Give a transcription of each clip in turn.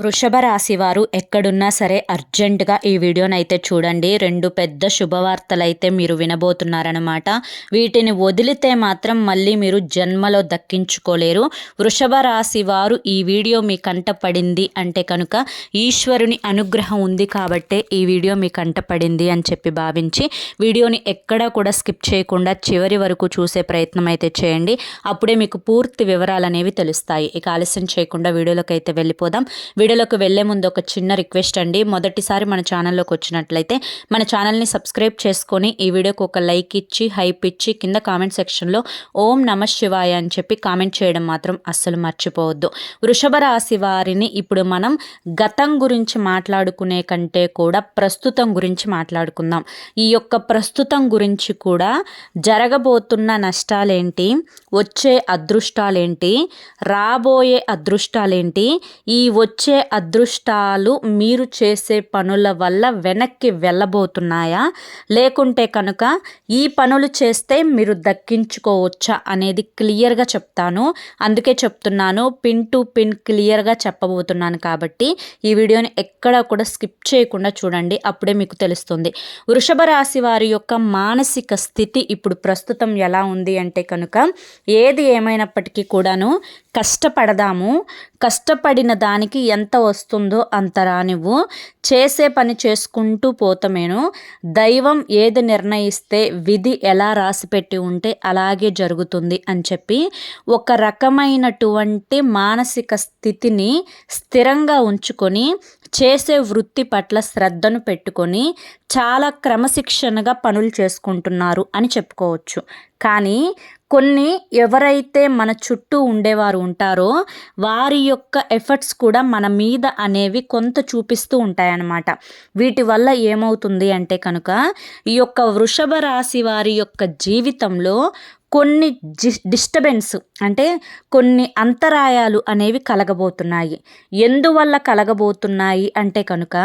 వృషభ రాశి వారు ఎక్కడున్నా సరే అర్జెంటుగా ఈ వీడియోని అయితే చూడండి. రెండు పెద్ద శుభవార్తలు అయితే మీరు వినబోతున్నారనమాట వీటిని వదిలితే మాత్రం మళ్ళీ మీరు జన్మలో దక్కించుకోలేరు. వృషభ రాశి వారు ఈ వీడియో మీ కంట పడింది అంటే కనుక ఈశ్వరుని అనుగ్రహం ఉంది కాబట్టే ఈ వీడియో మీ కంట పడింది అని చెప్పి భావించి వీడియోని ఎక్కడా కూడా స్కిప్ చేయకుండా చివరి వరకు చూసే ప్రయత్నం అయితే చేయండి. అప్పుడే మీకు పూర్తి వివరాలు అనేవి తెలుస్తాయి. ఇక ఆలస్యం చేయకుండా వీడియోలోకి అయితే వెళ్ళిపోదాం. వీడియోలోకి వెళ్ళే ముందు ఒక చిన్న రిక్వెస్ట్ అండి. మొదటిసారి మన ఛానల్లోకి వచ్చినట్లయితే మన ఛానల్ని సబ్స్క్రైబ్ చేసుకొని ఈ వీడియోకి ఒక లైక్ ఇచ్చి హైప్ ఇచ్చి కింద కామెంట్ సెక్షన్లో ఓం నమ శివాయ అని చెప్పి కామెంట్ చేయడం మాత్రం అస్సలు మర్చిపోవద్దు. వృషభ రాశి వారిని ఇప్పుడు మనం గతం గురించి మాట్లాడుకునే కంటే కూడా ప్రస్తుతం గురించి మాట్లాడుకుందాం. ఈ యొక్క ప్రస్తుతం గురించి కూడా జరగబోతున్న నష్టాలేంటి? వచ్చే అదృష్టాలేంటి? రాబోయే అదృష్టాలేంటి? ఈ వచ్చే వచ్చే అదృష్టాలు మీరు చేసే పనుల వల్ల వెనక్కి వెళ్ళబోతున్నాయా? లేకుంటే కనుక ఈ పనులు చేస్తే మీరు దక్కించుకోవచ్చా అనేది క్లియర్గా చెప్తాను. అందుకే చెప్తున్నాను పిన్ టు పిన్ క్లియర్గా చెప్పబోతున్నాను కాబట్టి ఈ వీడియోని ఎక్కడ కూడా స్కిప్ చేయకుండా చూడండి అప్పుడే మీకు తెలుస్తుంది. వృషభ రాశి వారి యొక్క మానసిక స్థితి ఇప్పుడు ప్రస్తుతం ఎలా ఉంది అంటే కనుక ఏది ఏమైనప్పటికీ కూడాను కష్టపడదాము. కష్టపడిన దానికి ఎంత వస్తుందో అంత రానివ్వు చేసే పని చేసుకుంటూ పోతమేను. దైవం ఏది నిర్ణయిస్తే విధి ఎలా రాసిపెట్టి ఉంటే అలాగే జరుగుతుంది అని చెప్పి ఒక రకమైనటువంటి మానసిక స్థితిని స్థిరంగా ఉంచుకొని చేసే వృత్తి పట్ల శ్రద్ధను పెట్టుకొని చాలా క్రమశిక్షణగా పనులు చేసుకుంటున్నారు అని చెప్పుకోవచ్చు. కానీ కొన్ని ఎవరైతే మన చుట్టూ ఉండేవారు ఉంటారో వారి యొక్క ఎఫర్ట్స్ కూడా మన మీద అనేవి కొంత చూపిస్తూ ఉంటాయన్నమాట. వీటి వల్ల ఏమవుతుంది అంటే కనుక ఈ యొక్క వృషభ రాశి వారి యొక్క జీవితంలో కొన్ని డిస్టర్బెన్స్ అంటే కొన్ని అంతరాయాలు అనేవి కలగబోతున్నాయి. ఎందువల్ల కలగబోతున్నాయి అంటే కనుక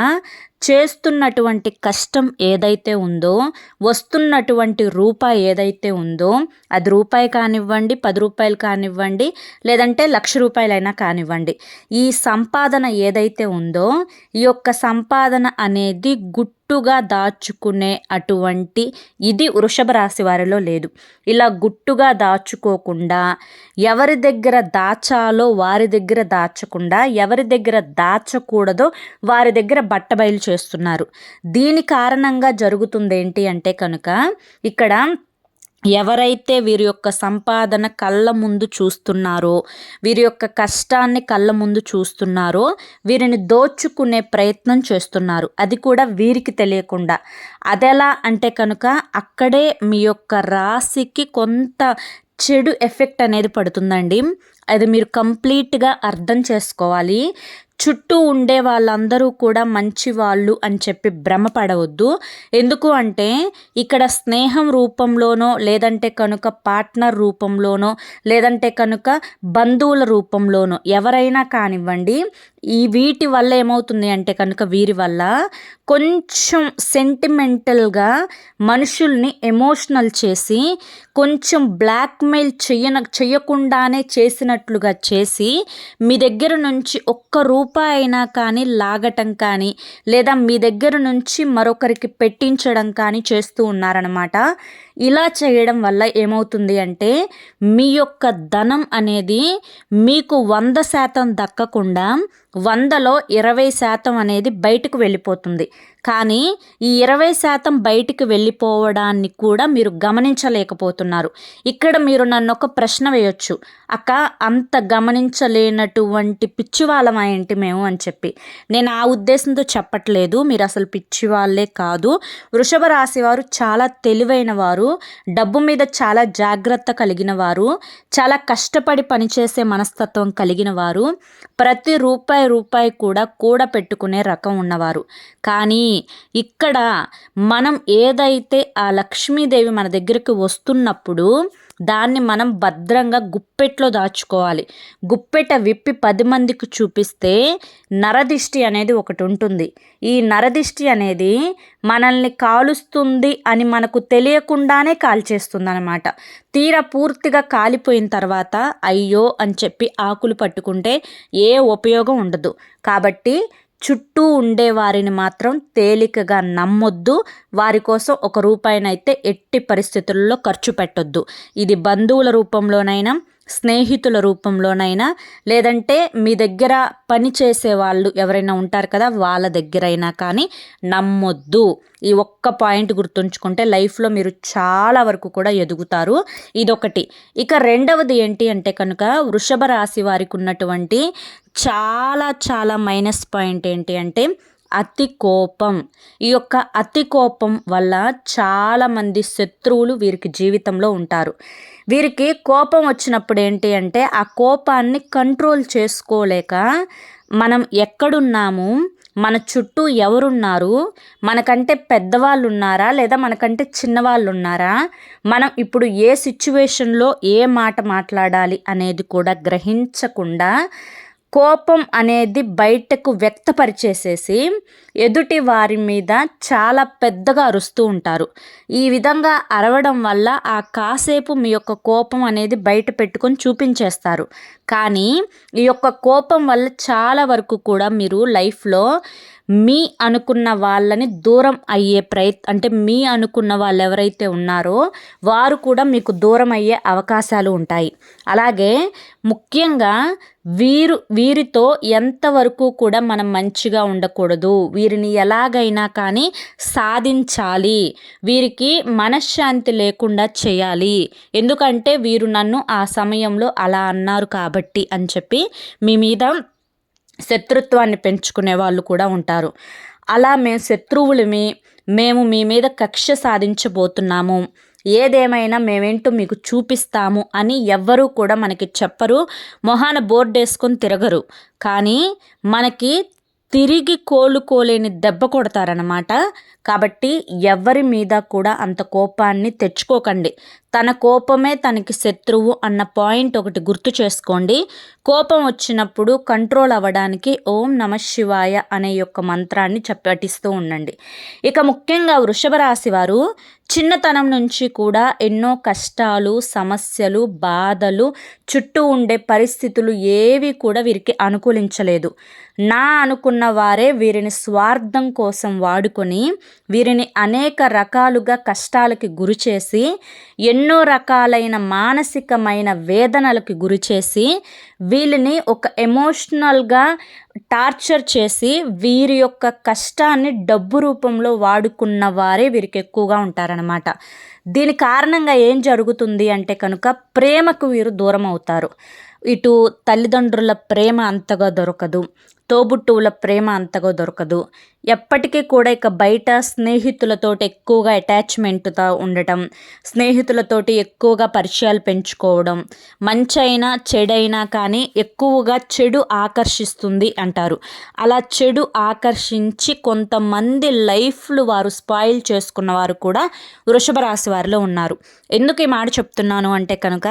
చేస్తున్నటువంటి కష్టం ఏదైతే ఉందో వస్తున్నటువంటి రూపాయి ఏదైతే ఉందో అది రూపాయి కానివ్వండి పది రూపాయలు కానివ్వండి లేదంటే లక్ష రూపాయలైనా కానివ్వండి. ఈ సంపాదన ఏదైతే ఉందో ఈ యొక్క సంపాదన అనేది గుట్టుగా దాచుకునే అటువంటి ఇది వృషభ రాశి వారిలో లేదు. ఇలా గుట్టుగా దాచుకోకుండా ఎవరి దగ్గర దాచాలో వారి దగ్గర దాచకుండా ఎవరి దగ్గర దాచకూడదో వారి దగ్గర బట్టబయలు చేస్తున్నారు. దీని కారణంగా జరుగుతుంది ఏంటి అంటే కనుక ఇక్కడ ఎవరైతే వీరి యొక్క సంపాదన కళ్ళ ముందు చూస్తున్నారో వీరి యొక్క కష్టాన్ని కళ్ళ ముందు చూస్తున్నారో వీరిని దోచుకునే ప్రయత్నం చేస్తున్నారు. అది కూడా వీరికి తెలియకుండా. అదెలా అంటే కనుక అక్కడే మీ యొక్క రాశికి కొంత చెడు ఎఫెక్ట్ అనేది పడుతుందండి. అది మీరు కంప్లీట్గా అర్థం చేసుకోవాలి. చుట్టూ ఉండే వాళ్ళందరూ కూడా మంచి వాళ్ళు అని చెప్పి భ్రమపడవద్దు. ఎందుకు అంటే ఇక్కడ స్నేహం రూపంలోనో లేదంటే కనుక పార్ట్నర్ రూపంలోనో లేదంటే కనుక బంధువుల రూపంలోనో ఎవరైనా కానివ్వండి ఈ వీటి వల్ల ఏమవుతుంది అంటే కనుక వీరి వల్ల కొంచెం సెంటిమెంటల్గా మనుషుల్ని ఎమోషనల్ చేసి కొంచెం బ్లాక్మెయిల్ చెయ్యన చెయ్యకుండానే చేసినట్లుగా చేసి మీ దగ్గర నుంచి ఒక్క రూపాయి అయినా కానీ లాగటం కానీ లేదా మీ దగ్గర నుంచి మరొకరికి పెట్టించడం కానీ చేస్తూ ఉన్నారనమాట ఇలా చేయడం వల్ల ఏమవుతుంది అంటే మీ యొక్క ధనం అనేది మీకు వంద శాతం దక్కకుండా వందలో ఇరవై శాతం అనేది బయటకు వెళ్ళిపోతుంది. కానీ ఈ ఇరవై శాతం బయటికి వెళ్ళిపోవడాన్ని కూడా మీరు గమనించలేకపోతున్నారు. ఇక్కడ మీరు నన్ను ఒక ప్రశ్న వేయొచ్చు. అక్క అంత గమనించలేనటువంటి పిచ్చివాళ్ళం ఏంటి మేము అని చెప్పి. నేను ఆ ఉద్దేశంతో చెప్పట్లేదు. మీరు అసలు పిచ్చివాళ్ళే కాదు. వృషభ రాశి వారు చాలా తెలివైన వారు. డబ్బు మీద చాలా జాగ్రత్త కలిగిన వారు. చాలా కష్టపడి పనిచేసే మనస్తత్వం కలిగిన వారు. ప్రతి రూపాయి రూపాయి కూడా కూడపెట్టుకునే రకం ఉన్నవారు. కానీ ఇక్కడ మనం ఏదైతే ఆ లక్ష్మీదేవి మన దగ్గరికి వస్తున్నప్పుడు దాన్ని మనం భద్రంగా గుప్పెట్లో దాచుకోవాలి. గుప్పెట విప్పి పది మందికి చూపిస్తే నరదిష్టి అనేది ఒకటి ఉంటుంది. ఈ నరదిష్టి అనేది మనల్ని కాలుస్తుంది అని మనకు తెలియకుండానే కాల్చేస్తుంది అనమాట తీర పూర్తిగా కాలిపోయిన తర్వాత అయ్యో అని చెప్పి ఆకులు పట్టుకుంటే ఏ ఉపయోగం ఉండదు. కాబట్టి చుట్టూ ఉండే వారిని మాత్రం తేలికగా నమ్మొద్దు. వారి కోసం ఒక రూపాయినైతే ఎట్టి పరిస్థితుల్లో ఖర్చు పెట్టొద్దు. ఇది బంధువుల రూపంలోనైనా స్నేహితుల రూపంలోనైనా లేదంటే మీ దగ్గర పని చేసే వాళ్ళు ఎవరైనా ఉంటారు కదా వాళ్ళ దగ్గరైనా కానీ నమ్మొద్దు. ఈ ఒక్క పాయింట్ గుర్తుంచుకుంటే లైఫ్లో మీరు చాలా వరకు కూడా ఎదుగుతారు. ఇదొకటి. ఇక రెండవది ఏంటి అంటే కనుక వృషభ రాశి వారికి ఉన్నటువంటి చాలా చాలా మైనస్ పాయింట్ ఏంటి అంటే అతి కోపం. ఈ యొక్క అతి కోపం వల్ల చాలామంది శత్రువులు వీరికి జీవితంలో ఉంటారు. వీరికి కోపం వచ్చినప్పుడు ఏంటి అంటే ఆ కోపాన్ని కంట్రోల్ చేసుకోలేక మనం ఎక్కడున్నాము మన చుట్టూ ఎవరున్నారు మనకంటే పెద్దవాళ్ళు ఉన్నారా లేదా మనకంటే చిన్నవాళ్ళు ఉన్నారా మనం ఇప్పుడు ఏ సిచ్యువేషన్లో ఏ మాట మాట్లాడాలి అనేది కూడా గ్రహించకుండా కోపం అనేది బయటకు వ్యక్తపరిచేసేసి ఎదుటి వారి మీద చాలా పెద్దగా అరుస్తూ ఉంటారు. ఈ విధంగా అరవడం వల్ల ఆ కాసేపు మీ యొక్క కోపం అనేది బయట పెట్టుకొని చూపించేస్తారు. కానీ ఈ యొక్క కోపం వల్ల చాలా వరకు కూడా మీరు లైఫ్లో మీ అనుకున్న వాళ్ళని దూరం అయ్యే ప్రయత్ అంటే మీ అనుకున్న వాళ్ళు ఎవరైతే ఉన్నారో వారు కూడా మీకు దూరం అయ్యే అవకాశాలు ఉంటాయి. అలాగే ముఖ్యంగా వీరు వీరితో ఎంతవరకు కూడా మనం మంచిగా ఉండకూడదు. వీరిని ఎలాగైనా కానీ సాధించాలి. వీరికి మనశ్శాంతి లేకుండా చేయాలి. ఎందుకంటే వీరు నన్ను ఆ సమయంలో అలా అన్నారు కాబట్టి అని చెప్పి మీ మీద శత్రుత్వాన్ని పెంచుకునే వాళ్ళు కూడా ఉంటారు. అలా మేము శత్రువులమి మేము మీ మీద కక్ష సాధించబోతున్నాము. ఏదేమైనా మేమేంటో మీకు చూపిస్తాము అని ఎవ్వరూ కూడా మనకి చెప్పరు మొహాన బోర్డు వేసుకొని తిరగరు. కానీ మనకి తిరిగి కోలుకోలేని దెబ్బ కొడతారనమాట కాబట్టి ఎవరి మీద కూడా అంత కోపాన్ని తెచ్చుకోకండి. తన కోపమే తనకి శత్రువు అన్న పాయింట్ ఒకటి గుర్తు చేసుకోండి. కోపం వచ్చినప్పుడు కంట్రోల్ అవ్వడానికి ఓం నమ శివాయ అనే యొక్క మంత్రాన్ని చెప్పటిస్తూ ఉండండి. ఇక ముఖ్యంగా వృషభ రాశి వారు చిన్నతనం నుంచి కూడా ఎన్నో కష్టాలు సమస్యలు బాధలు చుట్టూ ఉండే పరిస్థితులు ఏవి కూడా వీరికి అనుకూలించలేదు. నా అనుకున్న వారే వీరిని స్వార్థం కోసం వాడుకొని వీరిని అనేక రకాలుగా కష్టాలకి గురి చేసి ఎన్నో రకాలైన మానసికమైన వేదనలకు గురి చేసి వీళ్ళని ఒక ఎమోషనల్గా టార్చర్ చేసి వీరి యొక్క కష్టాన్ని డబ్బు రూపంలో వాడుకున్న వారే వీరికి ఎక్కువగా ఉంటారనమాట దీని కారణంగా ఏం జరుగుతుంది అంటే కనుక ప్రేమకు వీరు దూరం అవుతారు ఇటు తల్లిదండ్రుల ప్రేమ అంతగా దొరకదు తోబుట్టువుల ప్రేమ అంతగా దొరకదు. ఎప్పటికీ కూడా ఇక బయట స్నేహితులతోటి ఎక్కువగా అటాచ్మెంట్తో ఉండటం స్నేహితులతోటి ఎక్కువగా పరిచయాలు పెంచుకోవడం మంచైనా చెడైనా కానీ ఎక్కువగా చెడు ఆకర్షిస్తుంది అంటారు. అలా చెడు ఆకర్షించి కొంతమంది లైఫ్లు వారు స్పాయిల్ చేసుకున్న వారు కూడా వృషభ రాశి వారిలో ఉన్నారు. ఎందుకు ఈ మాట చెప్తున్నాను అంటే కనుక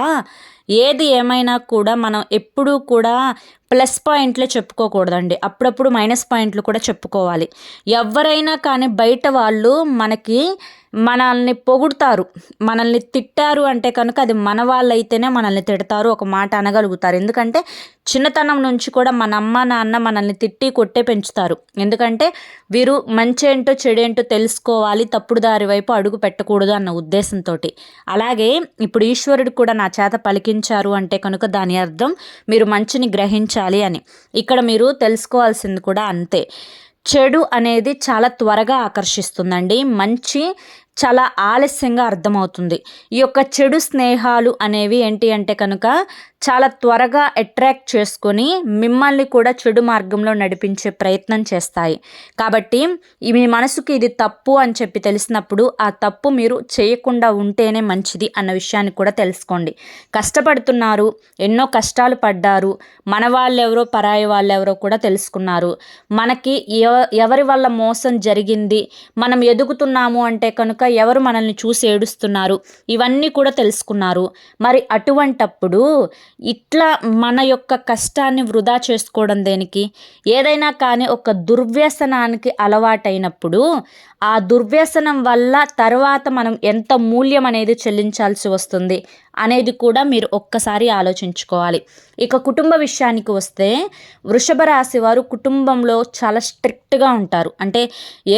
ఏది ఏమైనా కూడా మనం ఎప్పుడూ కూడా ప్లస్ పాయింట్లే చెప్పుకోకూడదండి. అప్పుడప్పుడు మైనస్ పాయింట్లు కూడా చెప్పుకోవాలి. ఎవరైనా కానీ బయట వాళ్ళు మనకి మనల్ని పొగుడుతారు. మనల్ని తిట్టారు అంటే కనుక అది మన వాళ్ళైతేనే మనల్ని తిడతారు ఒక మాట అనగలుగుతారు. ఎందుకంటే చిన్నతనం నుంచి కూడా మన అమ్మ నాన్న మనల్ని తిట్టి కొట్టే పెంచుతారు. ఎందుకంటే వీరు మంచి ఏంటో చెడేంటో తెలుసుకోవాలి తప్పుడు దారి వైపు అడుగు పెట్టకూడదు అన్న ఉద్దేశంతో అలాగే ఇప్పుడు ఈశ్వరుడు కూడా నా చేత పలికించారు అంటే కనుక దాని అర్థం మీరు మంచిని గ్రహించాలి అని. ఇక్కడ మీరు తెలుసుకోవాల్సింది కూడా అంతే. చెడు అనేది చాలా త్వరగా ఆకర్షిస్తుందండి. మంచి చాలా ఆలస్యంగా అర్థమవుతుంది. ఈ యొక్క చెడు స్నేహాలు అనేవి ఏంటి అంటే కనుక చాలా త్వరగా అట్రాక్ట్ చేసుకొని మిమ్మల్ని కూడా చెడు మార్గంలో నడిపించే ప్రయత్నం చేస్తాయి. కాబట్టి మీ మనసుకి ఇది తప్పు అని చెప్పి తెలిసినప్పుడు ఆ తప్పు మీరు చేయకుండా ఉంటేనే మంచిది అన్న విషయాన్ని కూడా తెలుసుకోండి. కష్టపడుతున్నారు ఎన్నో కష్టాలు పడ్డారు మన వాళ్ళెవరో పరాయి వాళ్ళెవరో కూడా తెలుసుకున్నారు. మనకి ఎవరి వల్ల మోసం జరిగింది మనం ఎదుగుతున్నాము అంటే కనుక ఎవరు మనల్ని చూసి ఏడుస్తున్నారు ఇవన్నీ కూడా తెలుసుకున్నారు. మరి అటువంటప్పుడు ఇట్లా మన యొక్క కష్టాన్ని వృధా చేసుకోవడం దేనికి? ఏదైనా కానీ ఒక దుర్వ్యసనానికి అలవాటైనప్పుడు ఆ దుర్వ్యసనం వల్ల తర్వాత మనం ఎంత మూల్యం అనేది చెల్లించాల్సి వస్తుంది అనేది కూడా మీరు ఒక్కసారి ఆలోచించుకోవాలి. ఇక కుటుంబ విషయానికి వస్తే వృషభ రాశి వారు కుటుంబంలో చాలా స్ట్రిక్ట్గా ఉంటారు. అంటే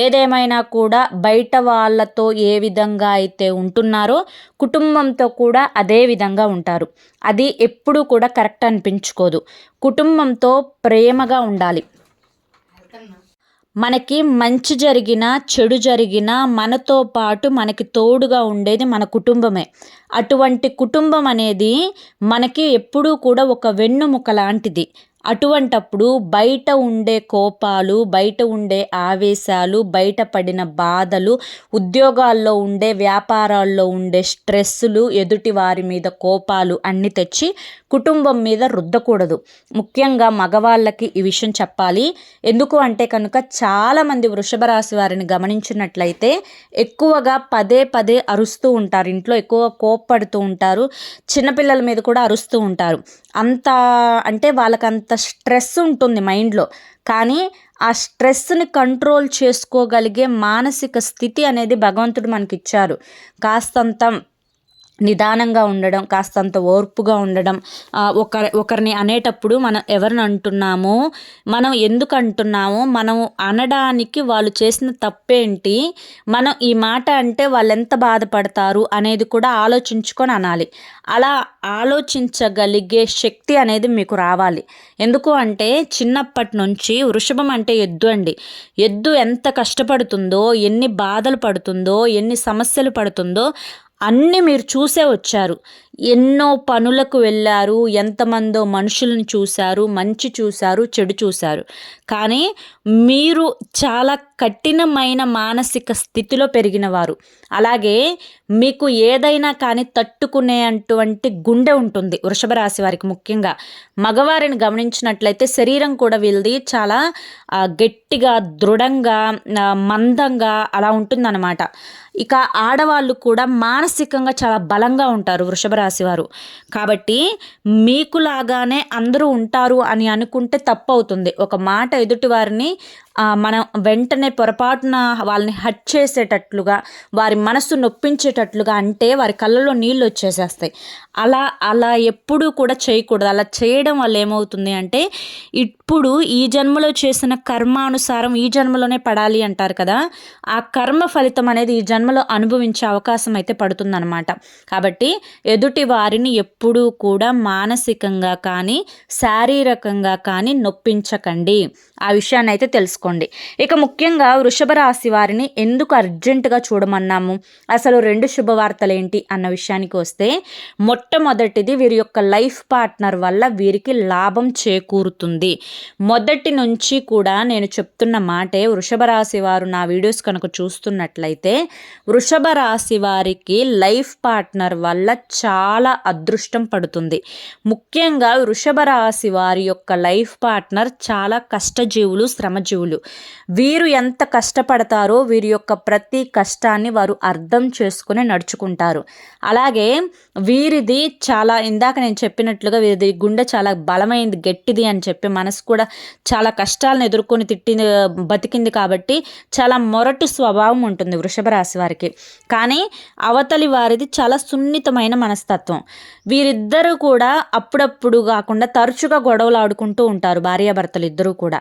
ఏదేమైనా కూడా బయట వాళ్ళతో ఏ విధంగా అయితే ఉంటున్నారో కుటుంబంతో కూడా అదే విధంగా ఉంటారు. అది ఎప్పుడూ కూడా కరెక్ట్ అనిపించుకోదు. కుటుంబంతో ప్రేమగా ఉండాలి. మనకి మంచి జరిగినా చెడు జరిగినా మనతో పాటు మనకి తోడుగా ఉండేది మన కుటుంబమే. అటువంటి కుటుంబం అనేది మనకి ఎప్పుడూ కూడా ఒక వెన్నుముక లాంటిది. అటువంటప్పుడు బయట ఉండే కోపాలు బయట ఉండే ఆవేశాలు బయటపడిన బాధలు ఉద్యోగాల్లో ఉండే వ్యాపారాల్లో ఉండే స్ట్రెస్సులు ఎదుటి వారి మీద కోపాలు అన్నీ తెచ్చి కుటుంబం మీద రుద్దకూడదు. ముఖ్యంగా మగవాళ్ళకి ఈ విషయం చెప్పాలి. ఎందుకు అంటే కనుక చాలామంది వృషభ రాశి వారిని గమనించినట్లయితే ఎక్కువగా పదే పదే అరుస్తూ ఉంటారు. ఇంట్లో ఎక్కువ కోప్పడుతూ ఉంటారు. చిన్నపిల్లల మీద కూడా అరుస్తూ ఉంటారు. అంత అంటే వాళ్ళకంత స్ట్రెస్ ఉంటుంది మైండ్లో. కానీ ఆ స్ట్రెస్ని కంట్రోల్ చేసుకోగలిగే మానసిక స్థితి అనేది భగవంతుడు మనకిచ్చారు. కాస్తంత నిదానంగా ఉండడం కాస్తంత ఓర్పుగా ఉండడం ఒకరి ఒకరిని అనేటప్పుడు మనం ఎవరిని అంటున్నామో మనం ఎందుకు అంటున్నామో మనం అనడానికి వాళ్ళు చేసిన తప్పేంటి మనం ఈ మాట అంటే వాళ్ళు ఎంత బాధపడతారు అనేది కూడా ఆలోచించుకొని అనాలి. అలా ఆలోచించగలిగే శక్తి అనేది మీకు రావాలి. ఎందుకు అంటే చిన్నప్పటి నుంచి వృషభం అంటే ఎద్దు అండి. ఎద్దు ఎంత కష్టపడుతుందో ఎన్ని బాధలు పడుతుందో ఎన్ని సమస్యలు పడుతుందో అన్నీ మీరు చూసే వచ్చారు. ఎన్నో పనులకు వెళ్ళారు ఎంతమందో మనుషులను చూశారు మంచి చూశారు చెడు చూశారు. కానీ మీరు చాలా కఠినమైన మానసిక స్థితిలో పెరిగినవారు. అలాగే మీకు ఏదైనా కానీ తట్టుకునే అటువంటి గుండె ఉంటుంది వృషభ రాశి వారికి ముఖ్యంగా. మగవారిని గమనించినట్లయితే శరీరం కూడా వీళ్ళది చాలా గట్టిగా దృఢంగా మందంగా అలా ఉంటుందన్నమాట. ఇక ఆడవాళ్ళు కూడా మానసికంగా చాలా బలంగా ఉంటారు వృషభ రాశివారు. కాబట్టి కాబట్టి మీకులాగానే అందరూ ఉంటారు అని అనుకుంటే తప్పు అవుతుంది ఒక మాట ఎదుటివారిని మనం వెంటనే పొరపాటున వాళ్ళని హట్ చేసేటట్లుగా వారి మనస్సు నొప్పించేటట్లుగా అంటే వారి కళ్ళలో నీళ్ళు వచ్చేసేస్తాయి. అలా అలా ఎప్పుడూ కూడా చేయకూడదు. అలా చేయడం వల్ల ఏమవుతుంది అంటే ఇప్పుడు ఈ జన్మలో చేసిన కర్మానుసారం ఈ జన్మలోనే పడాలి అంటారు కదా ఆ కర్మ ఫలితం అనేది ఈ జన్మలో అనుభవించే అవకాశం అయితే పడుతుందన్నమాట. కాబట్టి ఎదుటి వారిని ఎప్పుడూ కూడా మానసికంగా కానీ శారీరకంగా కానీ నొప్పించకండి. ఆ విషయాన్ని అయితే తెలుసుకోండి. ఇక ముఖ్యంగా వృషభ రాశి వారిని ఎందుకు అర్జెంటుగా చూడమన్నాము? అసలు రెండు శుభవార్తలు ఏంటి అన్న విషయానికి వస్తే మొట్టమొదటిది వీరి యొక్క లైఫ్ పార్ట్నర్ వల్ల వీరికి లాభం చేకూరుతుంది. మొదటి నుంచి కూడా నేను చెప్తున్న మాటే వృషభ రాశి వారు నా వీడియోస్ కనుక చూస్తున్నట్లయితే వృషభ రాశి వారికి లైఫ్ పార్ట్నర్ వల్ల చాలా అదృష్టం పడుతుంది. ముఖ్యంగా వృషభ రాశి వారి యొక్క లైఫ్ పార్ట్నర్ చాలా కష్ట కష్టజీవులు శ్రమజీవులు. వీరు ఎంత కష్టపడతారో వీరి యొక్క ప్రతి కష్టాన్ని వారు అర్థం చేసుకుని నడుచుకుంటారు. అలాగే వీరిది చాలా ఇందాక నేను చెప్పినట్లుగా వీరిది గుండె చాలా బలమైంది గట్టిది అని చెప్పి మనసు కూడా చాలా కష్టాలను ఎదుర్కొని తిట్టింది బతికింది కాబట్టి చాలా మొరటి స్వభావం ఉంటుంది వృషభ రాశి వారికి. కానీ అవతలి వారిది చాలా సున్నితమైన మనస్తత్వం. వీరిద్దరూ కూడా అప్పుడప్పుడు కాకుండా తరచుగా గొడవలు ఆడుకుంటూ ఉంటారు భార్యాభర్తలు ఇద్దరూ కూడా.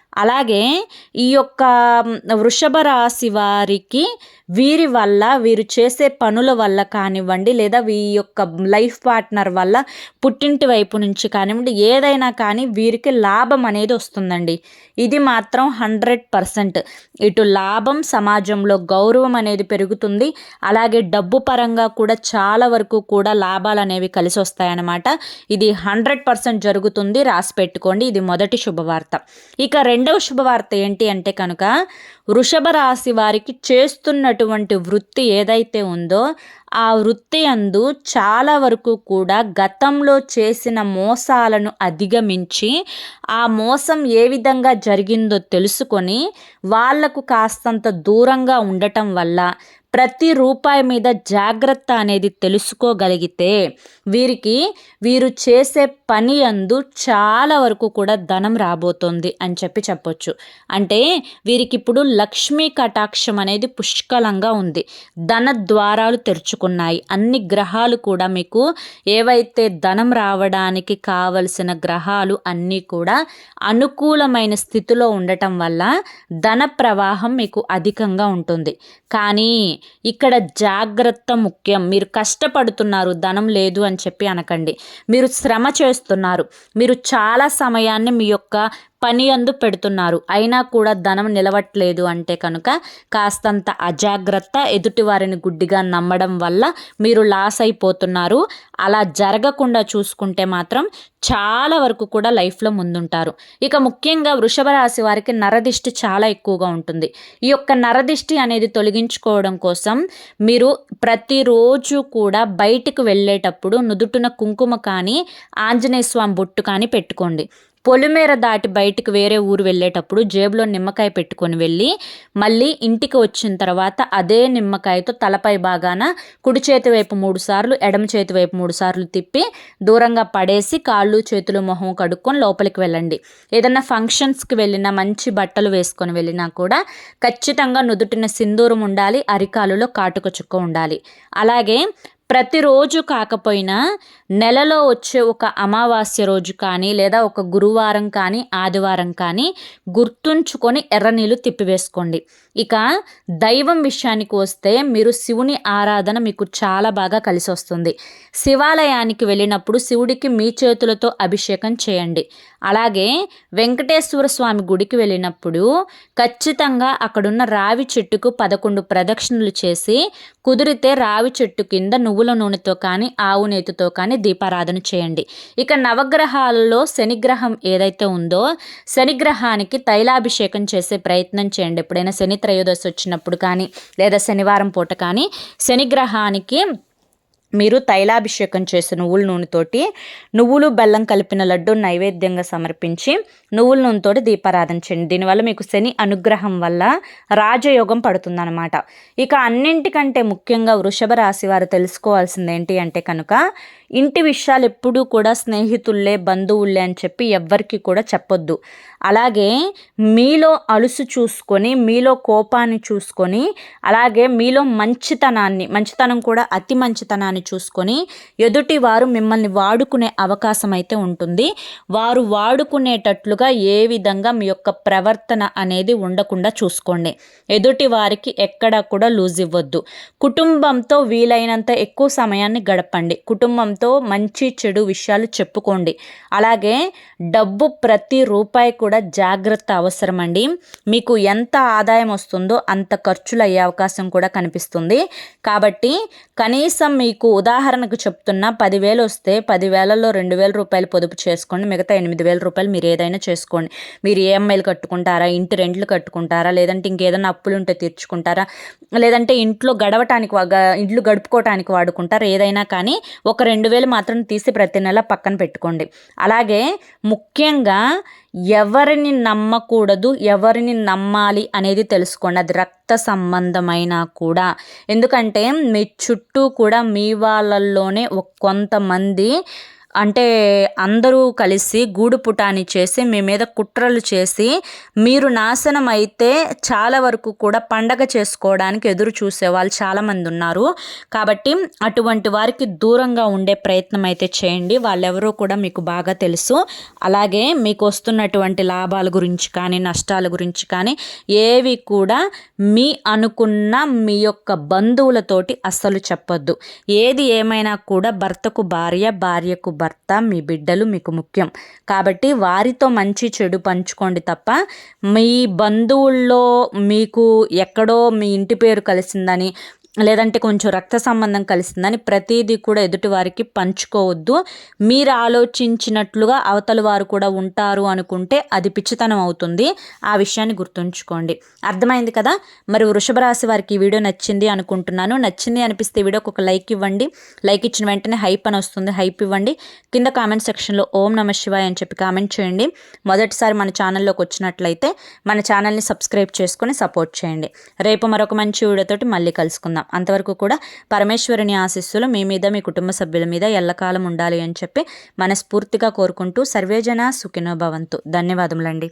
అలాగే ఈ యొక్క వృషభ రాశి వారికి వీరి వల్ల వీరు చేసే పనుల వల్ల కానివ్వండి లేదా వీ యొక్క లైఫ్ పార్ట్నర్ వల్ల పుట్టింటి వైపు నుంచి కానివ్వండి ఏదైనా కానీ వీరికి లాభం అనేది వస్తుందండి. ఇది మాత్రం హండ్రెడ్ పర్సెంట్. ఇటు లాభం సమాజంలో గౌరవం అనేది పెరుగుతుంది. అలాగే డబ్బు పరంగా కూడా చాలా వరకు కూడా లాభాలు అనేవి కలిసి వస్తాయన్నమాట. ఇది హండ్రెడ్ పర్సెంట్ జరుగుతుంది. రాసి పెట్టుకోండి. ఇది మొదటి శుభవార్త. ఇక రెండు రెండవ శుభవార్త ఏంటి అంటే కనుక వృషభ రాశి వారికి చేస్తున్నటువంటి వృత్తి ఏదైతే ఉందో ఆ వృత్తి అందు చాలా వరకు కూడా గతంలో చేసిన మోసాలను అధిగమించి ఆ మోసం ఏ విధంగా జరిగిందో తెలుసుకొని వాళ్ళకు కాస్తంత దూరంగా ఉండటం వల్ల ప్రతి రూపాయి మీద జాగ్రత్త అనేది తెలుసుకోగలిగితే వీరికి వీరు చేసే పని అందు చాలా వరకు కూడా ధనం రాబోతోంది అని చెప్పి చెప్పొచ్చు. అంటే వీరికి ఇప్పుడు లక్ష్మీ కటాక్షం అనేది పుష్కలంగా ఉంది. ధన ద్వారాలు తెరుచుకున్నాయి. అన్ని గ్రహాలు కూడా మీకు ఏవైతే ధనం రావడానికి కావలసిన గ్రహాలు అన్నీ కూడా అనుకూలమైన స్థితిలో ఉండటం వల్ల ధన ప్రవాహం మీకు అధికంగా ఉంటుంది. కానీ ఇక్కడ జాగ్రత్త ముఖ్యం. మీరు కష్టపడుతున్నారు ధనం లేదు అని చెప్పి అనకండి. మీరు శ్రమ చేస్తున్నారు. మీరు చాలా సమయాన్ని మీ యొక్క పని అందు పెడుతున్నారు. అయినా కూడా ధనం నిలవట్లేదు అంటే కనుక కాస్తంత అజాగ్రత్త ఎదుటి వారిని గుడ్డిగా నమ్మడం వల్ల మీరు లాస్ అయిపోతున్నారు. అలా జరగకుండా చూసుకుంటే మాత్రం చాలా వరకు కూడా లైఫ్లో ముందుంటారు. ఇక ముఖ్యంగా వృషభ రాశి వారికి నరదిష్టి చాలా ఎక్కువగా ఉంటుంది. ఈ యొక్క నరదిష్టి అనేది తొలగించుకోవడం కోసం మీరు ప్రతిరోజు కూడా బయటకు వెళ్ళేటప్పుడు నుదుటిన కుంకుమ కానీ ఆంజనేయ స్వామి బొట్టు కానీ పెట్టుకోండి. పొలిమేర దాటి బయటికి వేరే ఊరు వెళ్ళేటప్పుడు జేబులో నిమ్మకాయ పెట్టుకొని వెళ్ళి మళ్ళీ ఇంటికి వచ్చిన తర్వాత అదే నిమ్మకాయతో తలపై బాగాన కుడి చేతి వైపు మూడు సార్లు ఎడమ చేతి వైపు మూడు సార్లు తిప్పి దూరంగా పడేసి కాళ్ళు చేతులు మొహం కడుక్కొని లోపలికి వెళ్ళండి. ఏదన్నా ఫంక్షన్స్కి వెళ్ళినా మంచి బట్టలు వేసుకొని వెళ్ళినా కూడా ఖచ్చితంగా నుదుటిన సింధూరం ఉండాలి అరికాలులో కాటుక చుక్క ఉండాలి. అలాగే ప్రతిరోజు కాకపోయినా నెలలో వచ్చే ఒక అమావాస్య రోజు కానీ లేదా ఒక గురువారం కానీ ఆదివారం కానీ గుర్తుంచుకొని ఎర్ర నీళ్ళు తిప్పివేసుకోండి. ఇక దైవం విషయానికి వస్తే మీరు శివుని ఆరాధన మీకు చాలా బాగా కలిసి వస్తుంది శివాలయానికి వెళ్ళినప్పుడు శివుడికి మీ చేతులతో అభిషేకం చేయండి. అలాగే వెంకటేశ్వర స్వామి గుడికి వెళ్ళినప్పుడు ఖచ్చితంగా అక్కడున్న రావి చెట్టుకు పదకొండు ప్రదక్షిణలు చేసి కుదిరితే రావి చెట్టు కింద నువ్వుల నూనెతో కానీ ఆవు నేతితో కానీ దీపారాధన చేయండి. ఇక నవగ్రహాలలో శనిగ్రహం ఏదైతే ఉందో శనిగ్రహానికి తైలాభిషేకం చేసే ప్రయత్నం చేయండి. ఎప్పుడైనా శని త్రయోదశి వచ్చినప్పుడు కానీ లేదా శనివారం పూట కానీ శనిగ్రహానికి మీరు తైలాభిషేకం చేసిన నువ్వుల నూనెతోటి నువ్వులు బెల్లం కలిపిన లడ్డు నైవేద్యంగా సమర్పించి నువ్వుల నూనెతో దీపారాధన చేయండి. దీనివల్ల మీకు శని అనుగ్రహం వల్ల రాజయోగం పడుతుందన్నమాట. ఇక అన్నింటికంటే ముఖ్యంగా వృషభ రాశి వారు తెలుసుకోవాల్సింది ఏంటి అంటే కనుక ఇంటి విషయాలు ఎప్పుడూ కూడా స్నేహితుల్లే బంధువులే అని చెప్పి ఎవ్వరికి కూడా చెప్పొద్దు. అలాగే మీలో అలుసు చూసుకొని మీలో కోపాన్ని చూసుకొని అలాగే మీలో మంచితనాన్ని మంచితనం కూడా అతి మంచితనాన్ని చూసుకొని ఎదుటి వారు మిమ్మల్ని వాడుకునే అవకాశం అయితే ఉంటుంది. వారు వాడుకునేటట్లుగా ఏ విధంగా మీ యొక్క ప్రవర్తన అనేది ఉండకుండా చూసుకోండి. ఎదుటి వారికి ఎక్కడ కూడా లూజ్ ఇవ్వద్దు. కుటుంబంతో వీలైనంత ఎక్కువ సమయాన్ని గడపండి. కుటుంబంతో మంచి చెడు విషయాలు చెప్పుకోండి. అలాగే డబ్బు ప్రతి రూపాయి కూడా జాగ్రత్త అవసరం అండి మీకు ఎంత ఆదాయం వస్తుందో అంత ఖర్చులు అయ్యే అవకాశం కూడా కనిపిస్తుంది. కాబట్టి కనీసం మీకు ఉదాహరణకు చెప్తున్నా పదివేలు వస్తే పదివేలలో రెండు వేల రూపాయలు పొదుపు చేసుకోండి మిగతా ఎనిమిది వేల రూపాయలు మీరు ఏదైనా చేసుకోండి. మీరు ఈఎంఐలు కట్టుకుంటారా ఇంటి రెంట్లు కట్టుకుంటారా లేదంటే ఇంకేదైనా అప్పులు ఉంటే తీర్చుకుంటారా లేదంటే ఇంట్లో గడవటానికి ఇంట్లో గడుపుకోవటానికి వాడుకుంటారా ఏదైనా కానీ ఒక రెండు వేలు మాత్రం తీసి ప్రతి నెల పక్కన పెట్టుకోండి. అలాగే ముఖ్యంగా ఎవరిని నమ్మకూడదు ఎవరిని నమ్మాలి అనేది తెలుసుకోండి. అది రక్త సంబంధమైనా కూడా. ఎందుకంటే మీ చుట్టూ కూడా మీ వాళ్ళల్లోనే కొంతమంది అంటే అందరూ కలిసి గూడు పుటాని చేసి మీ మీద కుట్రలు చేసి మీరు నాశనం అయితే చాలా వరకు కూడా పండగ చేసుకోవడానికి ఎదురు చూసే వాళ్ళు చాలామంది ఉన్నారు. కాబట్టి అటువంటి వారికి దూరంగా ఉండే ప్రయత్నం అయితే చేయండి. వాళ్ళెవరో కూడా మీకు బాగా తెలుసు. అలాగే మీకు వస్తున్నటువంటి లాభాల గురించి కానీ నష్టాల గురించి కానీ ఏవి కూడా మీ అనుకున్న మీ యొక్క బంధువులతోటి అస్సలు చెప్పొద్దు. ఏది ఏమైనా కూడా భర్తకు భార్య భార్యకు భర్త మీ బిడ్డలు మీకు ముఖ్యం. కాబట్టి వారితో మంచి చెడు పంచుకోండి తప్ప మీ బంధువుల్లో మీకు ఎక్కడో మీ ఇంటి పేరు కలిసిందని లేదంటే కొంచెం రక్త సంబంధం కలిసిందని ప్రతిదీ కూడా ఎదుటి వారికి పంచుకోవద్దు. మీరు ఆలోచించినట్లుగా అవతల వారు కూడా ఉంటారు అనుకుంటే అది పిచ్చితనం అవుతుంది. ఆ విషయాన్ని గుర్తుంచుకోండి. అర్థమైంది కదా? మరి వృషభ రాశి వారికి ఈ వీడియో నచ్చింది అనుకుంటున్నాను. నచ్చింది అనిపిస్తే వీడియోకి ఒక లైక్ ఇవ్వండి. లైక్ ఇచ్చిన వెంటనే హైప్ అని వస్తుంది. హైప్ ఇవ్వండి. కింద కామెంట్ సెక్షన్లో ఓం నమ శివాయ అని చెప్పి కామెంట్ చేయండి. మొదటిసారి మన ఛానల్లోకి వచ్చినట్లయితే మన ఛానల్ని సబ్స్క్రైబ్ చేసుకొని సపోర్ట్ చేయండి. రేపు మరొక మంచి వీడియోతోటి మళ్ళీ కలుసుకుందాం. అంతవరకు కూడా పరమేశ్వరుని ఆశీస్సులు మీ మీద మీ కుటుంబ సభ్యుల మీద ఎల్లకాలం ఉండాలి అని చెప్పి మనస్ఫూర్తిగా కోరుకుంటూ సర్వేజన సుఖినోభవంతు ధన్యవాదములండి.